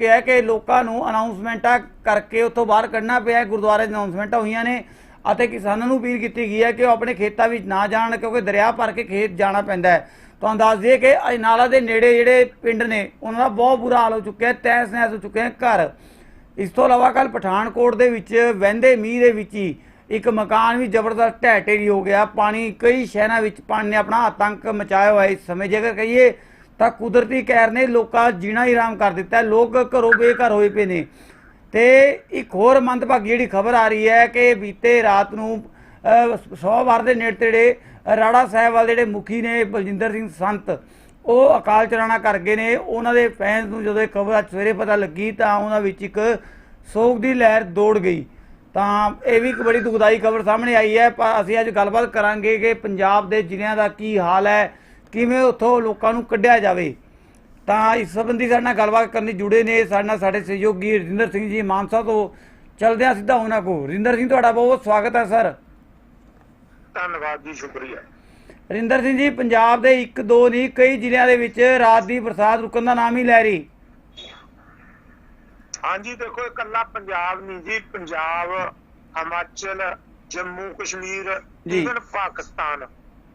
ਕਿਹਾ ਕਿ ਲੋਕਾਂ ਨੂੰ ਅਨਾਉਂਸਮੈਂਟਾਂ ਕਰਕੇ ਉੱਥੋਂ ਬਾਹਰ ਕੱਢਣਾ ਪਿਆ ਗੁਰਦੁਆਰੇ ਦੀਆਂ ਅਨਾਉਂਸਮੈਂਟਾਂ ਹੋਈਆਂ ਨੇ ਅਤੇ ਕਿਸਾਨਾਂ ਨੂੰ ਅਪੀਲ ਕੀਤੀ ਗਈ ਹੈ ਕਿ ਉਹ ਆਪਣੇ ਖੇਤਾਂ ਵਿੱਚ ਨਾ ਜਾਣ ਕਿਉਂਕਿ ਦਰਿਆ ਭਰ ਕੇ ਖੇਤ ਜਾਣਾ ਪੈਂਦਾ ਹੈ। ਤੁਹਾਨੂੰ ਦੱਸ ਦਈਏ ਕਿ ਅਜਨਾਲਾ ਦੇ ਨੇੜੇ ਜਿਹੜੇ ਪਿੰਡ ਨੇ, ਉਹਨਾਂ ਦਾ ਬਹੁਤ ਬੁਰਾ ਹਾਲ ਹੋ ਚੁੱਕਿਆ ਹੈ ਤਹਿਸ ਨਹਿਸ ਹੋ ਚੁੱਕੇ ਹਨ ਘਰ। ਇਸ ਤੋਂ ਇਲਾਵਾ ਕੱਲ ਪਠਾਨਕੋਟ ਦੇ ਵਿੱਚ ਵਹਿੰਦੇ ਮੀਂਹ ਦੇ ਵਿੱਚ ਹੀ ਇੱਕ ਮਕਾਨ ਵੀ ਜ਼ਬਰਦਸਤ ਢਹਿ ਢੇਰੀ ਹੋ ਗਿਆ। ਪਾਣੀ ਕਈ ਸ਼ਹਿਰਾਂ ਵਿੱਚ ਪਾਣੀ ਨੇ ਆਪਣਾ ਆਤੰਕ ਮਚਾਇਆ ਹੋਇਆ ਇਸ ਸਮੇਂ ਜੇਕਰ ਕਹੀਏ ਤਾਂ ਕੁਦਰਤੀ ਕਹਿਰ ਨੇ ਲੋਕਾਂ ਜੀਣਾ ਹੀ ਆਰਾਮ ਕਰ ਦਿੱਤਾ। ਲੋਕ ਘਰੋਂ ਬੇਘਰ ਹੋਏ ਪਏ ਨੇ। ਤੇ ਇੱਕ ਹੋਰ ਮੰਦਭਾਗੀ ਜਿਹੜੀ ਖਬਰ ਆ ਰਹੀ ਹੈ ਕਿ ਬੀਤੇ ਰਾਤ ਨੂੰ ਅਹ, ਵਾਰ ਦੇ ਨੇੜੇ ਤੇੜੇ ਰਾੜਾ ਸਾਹਿਬ ਵਾਲੇ ਜਿਹੜੇ ਮੁਖੀ ਨੇ ਬਲਜਿੰਦਰ ਸਿੰਘ ਸੰਤ ਉਹ ਅਕਾਲ ਚਲਾਣਾ ਕਰ ਗਏ ਨੇ। ਉਹਨਾਂ ਦੇ ਫੈਨਸ ਨੂੰ ਜਦੋਂ ਇਹ ਖਬਰ ਅੱਜ ਸਵੇਰੇ ਪਤਾ ਲੱਗੀ ਤਾਂ ਉਹਨਾਂ ਵਿੱਚ ਇੱਕ ਸੋਗ ਦੀ ਲਹਿਰ ਦੌੜ ਗਈ। ਤਾਂ ਇਹ ਵੀ ਇੱਕ ਬੜੀ ਦੁਖਦਾਈ ਖਬਰ ਸਾਹਮਣੇ ਆਈ ਹੈ। ਪਰ ਅਸੀਂ ਅੱਜ ਗੱਲਬਾਤ ਕਰਾਂਗੇ ਕਿ ਪੰਜਾਬ ਦੇ ਜ਼ਿਲ੍ਹਿਆਂ ਦਾ ਕੀ ਹਾਲ ਹੈ। ਕਿਵੇਂ ਉੱਥੋਂ ਲੋਕਾਂ ਨੂੰ ਕੱਢਿਆ ਜਾਵੇ? ਤਾਂ ਇਸ ਸੰਬੰਧੀ ਸਾਡੇ ਨਾਲ ਗੱਲਬਾਤ ਕਰਨ ਜੁੜੇ ਨੇ ਸਾਡੇ ਨਾਲ ਸਾਡੇ ਸਹਿਯੋਗੀ ਰਜਿੰਦਰ ਸਿੰਘ ਜੀ ਮਾਨਸਾ ਤੋਂ। ਚਲਦੇ ਹਾਂ ਸਿੱਧਾ ਉਹਨਾਂ ਕੋ ਰਜਿੰਦਰ ਸਿੰਘ ਤੁਹਾਡਾ ਬਹੁਤ ਸਵਾਗਤ ਹੈ ਸਰ। ਧੰਨਵਾਦ ਜੀ ਸ਼ੁਕਰੀਆ। ਰਿੰਦਰ ਸਿੰਘ ਜੀ ਪੰਜਾਬ ਦੇ ਇੱਕ ਦੋ ਨਹੀਂ ਕਈ ਜ਼ਿਲ੍ਹਿਆਂ ਦੇ ਵਿੱਚ ਰਾਤ ਦੀ ਬਰਸਾਤ ਰੁਕਣ ਦਾ ਨਾਮ ਹੀ ਲੈ ਰਹੀ। ਹਾਂਜੀ ਦੇਖੋ ਇਹ ਕੱਲਾ ਪੰਜਾਬ ਨਹੀਂ ਜੀ ਪੰਜਾਬ ਹਿਮਾਚਲ ਜੰਮੂ ਕਸ਼ਮੀਰ। ਇਵਨ ਪਾਕਿਸਤਾਨ।